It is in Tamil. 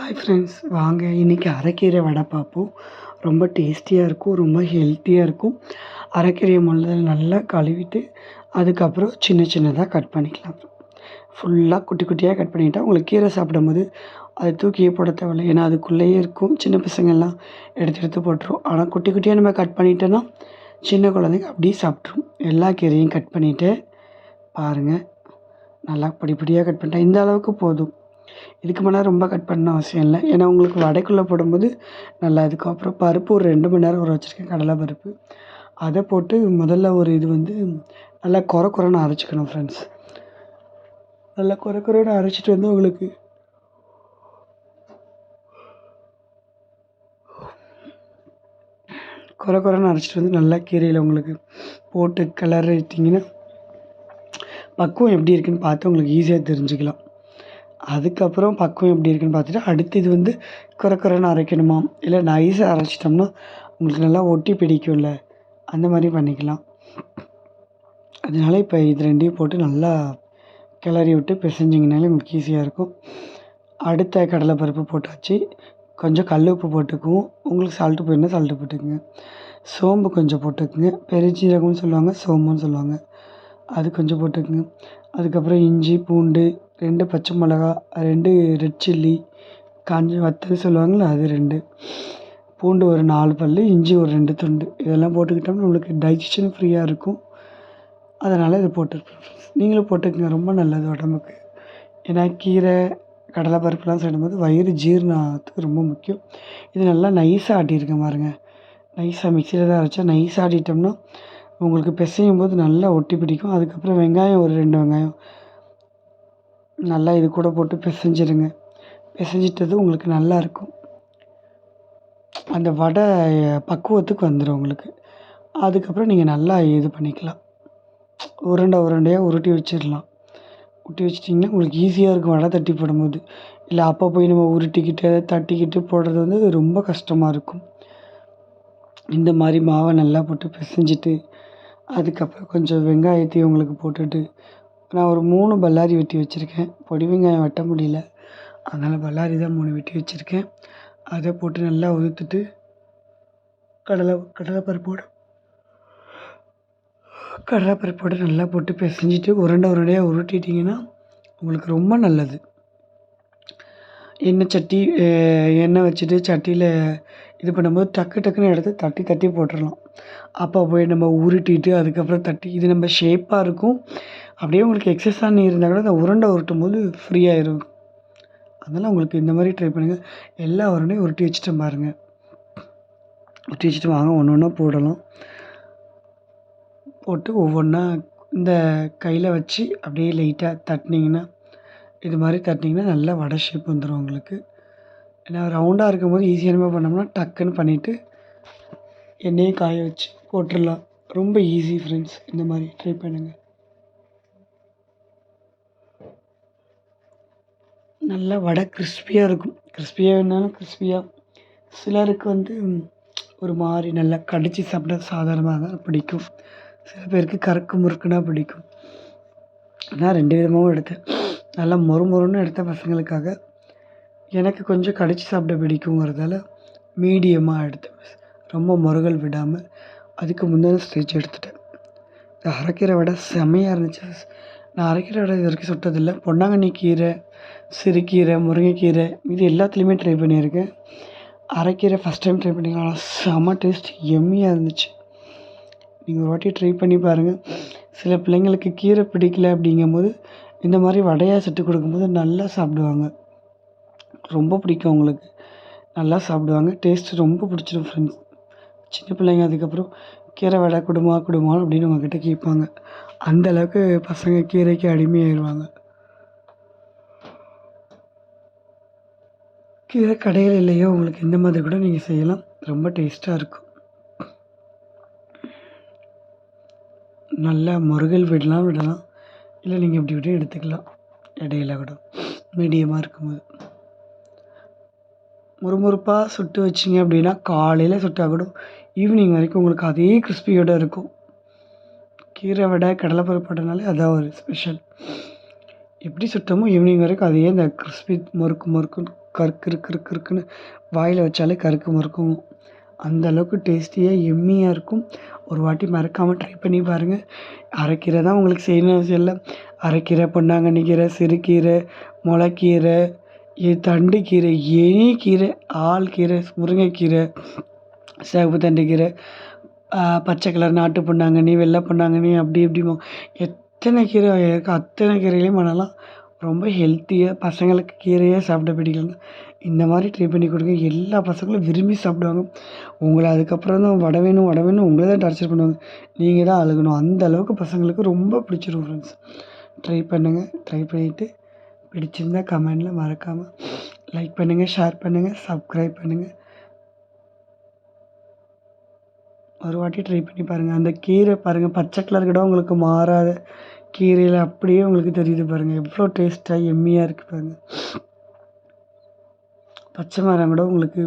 ஹாய் ஃப்ரெண்ட்ஸ் வாங்க இன்றைக்கி அரைக்கீரை வடை பார்ப்போம். ரொம்ப டேஸ்டியாக இருக்கும் ரொம்ப ஹெல்த்தியாக இருக்கும். அரைக்கீரையை முதல்ல நல்லா கழுவிட்டு அதுக்கப்புறம் சின்ன சின்னதாக கட் பண்ணிக்கலாம். ஃபுல்லாக குட்டி குட்டியாக கட் பண்ணிட்டா உங்களுக்கு கீரை சாப்பிடும்போது அதை தூக்கியே போட தேவையில்ல. ஏன்னா அதுக்குள்ளேயே இருக்கும். சின்ன பசங்கள்லாம் எடுத்து எடுத்து போட்டுரும். ஆனால் குட்டி குட்டியாக நம்ம கட் பண்ணிட்டோன்னா சின்ன குழந்தைங்க அப்படியே சாப்பிட்ரும் எல்லா கீரையும் கட் பண்ணிவிட்டு பாருங்கள் நல்லா படிப்படியாக கட் பண்ணிட்டேன் இந்த அளவுக்கு போதும். இதுக்கு மேலே ரொம்ப கட் பண்ண அவசியம் இல்லை. ஏன்னா உங்களுக்கு வடைக்குள்ளே போடும்போது நல்லா இருக்கும். அப்புறம் பருப்பு ஒரு ரெண்டு மணி நேரம் ஊற வச்சுருக்கேன். கடலை பருப்பு. அதை போட்டு முதல்ல ஒரு இது வந்து நல்லா குறை குறைன்னு அரைச்சிக்கணும் ஃப்ரெண்ட்ஸ் நல்லா குறை குறைன்னு அரைச்சிட்டு வந்து உங்களுக்கு குறை குறைன்னு அரைச்சிட்டு வந்து நல்லா கீரையில் உங்களுக்கு போட்டு கிளறிட்டிங்கன்னா பக்குவம் எப்படி இருக்குன்னு பார்த்து உங்களுக்கு ஈஸியாக தெரிஞ்சுக்கலாம். அதுக்கப்புறம் பக்குவம் எப்படி இருக்குன்னு பார்த்துட்டு அடுத்து இது வந்து குறை குறைன்னு அரைக்கணுமா? இல்லை நைஸாக அரைச்சிட்டோம்னா உங்களுக்கு நல்லா ஒட்டி பிடிக்கும்ல? அந்த மாதிரி பண்ணிக்கலாம். அதனால இப்போ இது ரெண்டையும் போட்டு நல்லா கிளறி விட்டு பிசைஞ்சிங்கனாலே உங்களுக்கு ஈஸியாக இருக்கும். அடுத்த கடலைப்பருப்பு போட்டாச்சு. கொஞ்சம் கல் உப்பு போட்டுக்குவோம். உங்களுக்கு சால்ட்டு போயிருந்தால் சால்ட்டு போட்டுக்குங்க. சோம்பு கொஞ்சம் போட்டுக்குங்க. பெருஞ்சீரகம்னு சொல்லுவாங்க சோம்புன்னு சொல்லுவாங்க. அது கொஞ்சம் போட்டுக்குங்க. அதுக்கப்புறம் இஞ்சி பூண்டு ரெண்டு பச்சை மிளகா ரெண்டு ரெட் சில்லி காஞ்ச வத்தல் சொல்லுவாங்கள்ல அது ரெண்டு. பூண்டு ஒரு நாலு பல் இஞ்சி ஒரு ரெண்டு துண்டு. இதெல்லாம் போட்டுக்கிட்டோம்னா நம்மளுக்கு டைஜஷன் ஃப்ரீயாக இருக்கும். அதனால் இதை போட்டுருக்கேன் நீங்களும் போட்டுக்கங்க ரொம்ப நல்லது உடம்புக்கு. ஏன்னா கீரை கடலை பருப்புலாம் சாப்பிடும்போது வயிறு ஜீரணத்துக்கு ரொம்ப முக்கியம். இது நல்லா நைஸாக ஆட்டியிருக்கேன் பாருங்கள் நைஸாக மிக்சியில் தான் அரைச்சா நைஸாக ஆட்டிட்டோம்னா உங்களுக்கு பிசையும் போது நல்லா ஒட்டி பிடிக்கும். அதுக்கப்புறம் வெங்காயம் ஒரு ரெண்டு வெங்காயம். நல்லா இது கூட போட்டு பிசைஞ்சிருங்க. பிசைஞ்சிட்டது உங்களுக்கு நல்லாயிருக்கும் அந்த வடை பக்குவத்துக்கு வந்துடும் உங்களுக்கு. அதுக்கப்புறம் நீங்கள் நல்லா இது பண்ணிக்கலாம். உருண்டை உருண்டையாக உருட்டி வச்சிடலாம். உருட்டி வச்சிட்டிங்கன்னா உங்களுக்கு ஈஸியாக இருக்கும் வடை தட்டி போடும்போது. இல்லை அப்போ போய் நம்ம உருட்டிக்கிட்டு தட்டிக்கிட்டு போடுறது வந்து ரொம்ப கஷ்டமாக இருக்கும். இந்த மாதிரி மாவை நல்லா போட்டு பிசைஞ்சிட்டு அதுக்கப்புறம் கொஞ்சம் வெங்காயத்தையும் உங்களுக்கு போட்டுட்டு நான் ஒரு மூணு பல்லாரி வெட்டி வச்சுருக்கேன். பொடி வெங்காயம் வெட்ட முடியல. அதனால் பல்லாரி தான் மூணு வெட்டி வச்சுருக்கேன். அதை போட்டு நல்லா உதுத்துட்டு கடலை கடலைப்பருப்போடு கடலைப்பருப்போடு நல்லா போட்டு பிசைஞ்சிட்டு உருண்டை உருண்டையாக உருட்டிட்டிங்கன்னா உங்களுக்கு ரொம்ப நல்லது. எண்ணெய் சட்டி எண்ணெய் வச்சுட்டு சட்டியில் இது பண்ணும்போது டக்கு டக்குன்னு எடுத்து தட்டி தட்டி போட்டுடலாம் அப்போ போய் நம்ம உருட்டிட்டு அதுக்கப்புறம் தட்டி இது நம்ம ஷேப்பாக இருக்கும். அப்படியே உங்களுக்கு எக்ஸஸ் நீர் இருந்தால் கூட அந்த உருண்டை உருட்டும் போது ஃப்ரீயாயிரும் அதனால் உங்களுக்கு இந்த மாதிரி ட்ரை பண்ணுங்கள் எல்லா உருண்டையும் உருட்டி வச்சுட்டு பாருங்கள் உருட்டி வச்சுட்டு வாங்க. ஒன்று ஒன்றா போடலாம். போட்டு ஒவ்வொன்றா இந்த கையில் வச்சு அப்படியே லைட்டாக தட்டினீங்கன்னா இது மாதிரி தட்டினீங்கன்னா நல்லா வடை ஷேப் வந்துடும் உங்களுக்கு. ஏன்னா ரவுண்டாக இருக்கும்போது ஈஸியாக நம்ம பண்ணோம்னா டக்குன்னு பண்ணிவிட்டு எண்ணெயை காய வச்சு போட்டுடலாம். ரொம்ப ஈஸி ஃப்ரெண்ட்ஸ் இந்த மாதிரி ட்ரை பண்ணுங்கள் நல்லா வடை கிறிஸ்பியாக இருக்கும். கிறிஸ்பியாக வேணாலும் கிறிஸ்பியாக சிலருக்கு வந்து ஒரு மாதிரி நல்லா கடித்து சாப்பிட சாதாரணமாக தான் பிடிக்கும். சில பேருக்கு கறக்கு முறுக்குனா பிடிக்கும். நான் ரெண்டு விதமாகவும் எடுத்தேன். நல்லா மொறு மொறுன்னு எடுத்த பசங்களுக்காக எனக்கு கொஞ்சம் கடித்து சாப்பிட பிடிக்குங்கிறதால மீடியமாக எடுத்தேன். ரொம்ப முருகல் விடாமல் அதுக்கு முந்தின ஸ்டேஜ் எடுத்துட்டேன். இந்த அரைக்கிற வடை செம்மையாக இருந்துச்சு. நான் அரைக்கிற வடை இது வரைக்கும் சுட்டதில்லை. பொன்னாங்கண்ணி கீரை சிறுகீரை முருங்கைக்கீரை இது எல்லாத்துலேயுமே ட்ரை பண்ணியிருக்கேன். அரைக்கீரை ஃபஸ்ட் டைம் ட்ரை பண்ணிக்கலாம் செம்ம டேஸ்ட் எம்மியாக இருந்துச்சு. நீங்கள் ஒரு வாட்டி ட்ரை பண்ணி பாருங்கள் சில பிள்ளைங்களுக்கு கீரை பிடிக்கல அப்படிங்கும்போது இந்த மாதிரி வடையாக செட்டு கொடுக்கும்போது நல்லா சாப்பிடுவாங்க. ரொம்ப பிடிக்கும் அவங்களுக்கு. நல்லா சாப்பிடுவாங்க. டேஸ்ட்டு ரொம்ப பிடிச்சிடும் ஃப்ரெண்ட்ஸ் சின்ன பிள்ளைங்க அதுக்கப்புறம் கீரை வடை கொடுமா கொடுமா அப்படின்னு உங்ககிட்ட கேட்பாங்க. அந்த அளவுக்கு பசங்க கீரைக்கு அடிமையாயிடுவாங்க கீரை கடையில் இல்லையோ உங்களுக்கு இந்த மாதிரி கூட நீங்கள் செய்யலாம். ரொம்ப டேஸ்ட்டாக இருக்கும். நல்லா முருகல் விடலாம் விடலாம். இல்லை நீங்கள் இப்படி விட்டு எடுத்துக்கலாம். இடையில கூட. மீடியமாக இருக்கும்போது. முறுமுறுப்பாக சுட்டு வச்சிங்க அப்படின்னா காலையில் சுட்டால் கூட ஈவினிங் வரைக்கும் உங்களுக்கு அதே கிறிஸ்பியோடு இருக்கும். கீரை விட கடலைப்பருப்பு அதான் ஒரு ஸ்பெஷல் எப்படி சுட்டமோ ஈவினிங் வரைக்கும் அதே அந்த கிறிஸ்பி முறுக்கு முறுக்குன்னு கருக்கு கிறுக்கு கிறுக்குன்னு வாயில் வச்சாலே கருக்கு மறுக்கும் அந்த அளவுக்கு டேஸ்டியாக எம்மியாக இருக்கும். ஒரு வாட்டி மறக்காமல் ட்ரை பண்ணி பாருங்கள் அரைக்கீரை தான் உங்களுக்கு செய்யணும்னு அவசியம் இல்லை. அரைக்கீரை பொன்னாங்கண்ணி கீரை சிறுகீரை முளைக்கீரை தண்டு தண்டுக்கீரை எனி கீரை ஆள் கீரை முருங்கைக்கீரை சேவப்பு தண்டு கீரை பச்சை கலர் நாட்டு பொன்னாங்கண்ணி வெள்ளை பொன்னாங்கண்ணி அப்படி இப்படிமா எத்தனை கீரை இருக்கோ அத்தனை கீரைகளையும் பண்ணலாம். ரொம்ப ஹெல்த்தியாக பசங்களுக்கு கீரையே சாப்பிட பிடிக்கலன்னா இந்த மாதிரி ட்ரை பண்ணி கொடுங்க. எல்லா பசங்களும் விரும்பி சாப்பிடுவாங்க. உங்களை அதுக்கப்புறம் தான் வடை வேணும் வடை வேணும் உங்களை தான் டார்ச்சர் பண்ணுவாங்க. நீங்கள் தான் அழுகணும். அந்த அளவுக்கு பசங்களுக்கு ரொம்ப பிடிச்சிரும் ஃப்ரெண்ட்ஸ் ட்ரை பண்ணுங்கள் ட்ரை பண்ணிவிட்டு பிடிச்சிருந்தா கமெண்டில் மறக்காமல் லைக் பண்ணுங்கள் ஷேர் பண்ணுங்கள் சப்ஸ்கிரைப் பண்ணுங்கள் ஒரு வாட்டி ட்ரை பண்ணி பாருங்கள் அந்த கீரை பாருங்கள் பச்சை கலர் கூட உங்களுக்கு மாறாத கீரையில் அப்படியே உங்களுக்கு தெரியுது பாருங்கள் எவ்வளோ டேஸ்ட்டாக எம்மியாக இருக்குது பாருங்கள் பச்சை மரம் கூட உங்களுக்கு